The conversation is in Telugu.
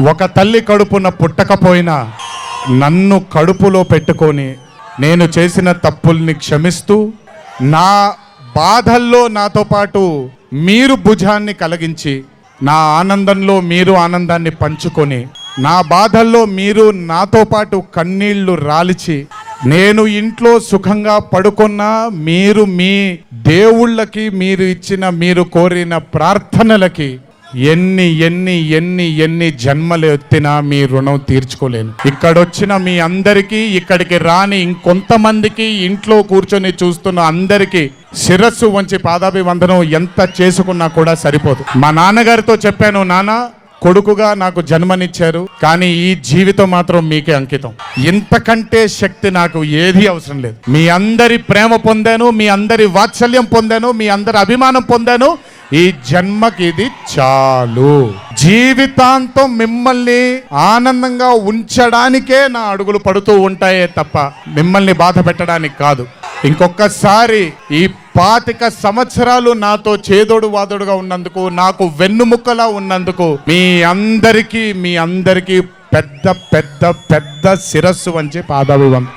ఒక తల్లి కడుపున పుట్టకపోయినా నన్ను కడుపులో పెట్టుకొని నేను చేసిన తప్పుల్ని క్షమిస్తూ నా బాధల్లో నాతో పాటు మీరు భుజాన్ని కలిగించి నా ఆనందంలో మీరు ఆనందాన్ని పంచుకొని నా బాధల్లో మీరు నాతో పాటు కన్నీళ్ళు రాలిచి నేను ఇంట్లో సుఖంగా పడుకున్నా మీరు మీ దేవుళ్ళకి మీరు ఇచ్చిన మీరు కోరిన ప్రార్థనలకి ఎన్ని ఎన్ని ఎన్ని ఎన్ని జన్మలు ఎత్తినా మీ రుణం తీర్చుకోలేను. ఇక్కడొచ్చిన మీ అందరికీ ఇక్కడికి రాని ఇంకొంతమందికి ఇంట్లో కూర్చొని చూస్తున్న అందరికీ శిరస్సు వంచి పాదాభివందనం ఎంత చేసుకున్నా కూడా సరిపోదు. మా నాన్నగారితో చెప్పాను నాన్న కొడుకుగా నాకు జన్మనిచ్చారు కానీ ఈ జీవితం మాత్రం మీకే అంకితం. ఇంతకంటే శక్తి నాకు ఏది అవసరం లేదు. మీ అందరి ప్రేమ పొందాను మీ అందరి వాత్సల్యం పొందాను మీ అందరి అభిమానం పొందాను ఈ జన్మకి ఇది చాలు. జీవితాంతం మిమ్మల్ని ఆనందంగా ఉంచడానికే నా అడుగులు పడుతూ ఉంటాయే తప్ప మిమ్మల్ని బాధ పెట్టడానికి కాదు. ఇంకొకసారి ఈ పాతిక సంవత్సరాలు నాతో చేదోడు వాదోడుగా ఉన్నందుకు నాకు వెన్నుముక్కలా ఉన్నందుకు మీ అందరికీ మీ అందరికీ పెద్ద పెద్ద పెద్ద శిరస్సు వంచి పాదాభివందనం.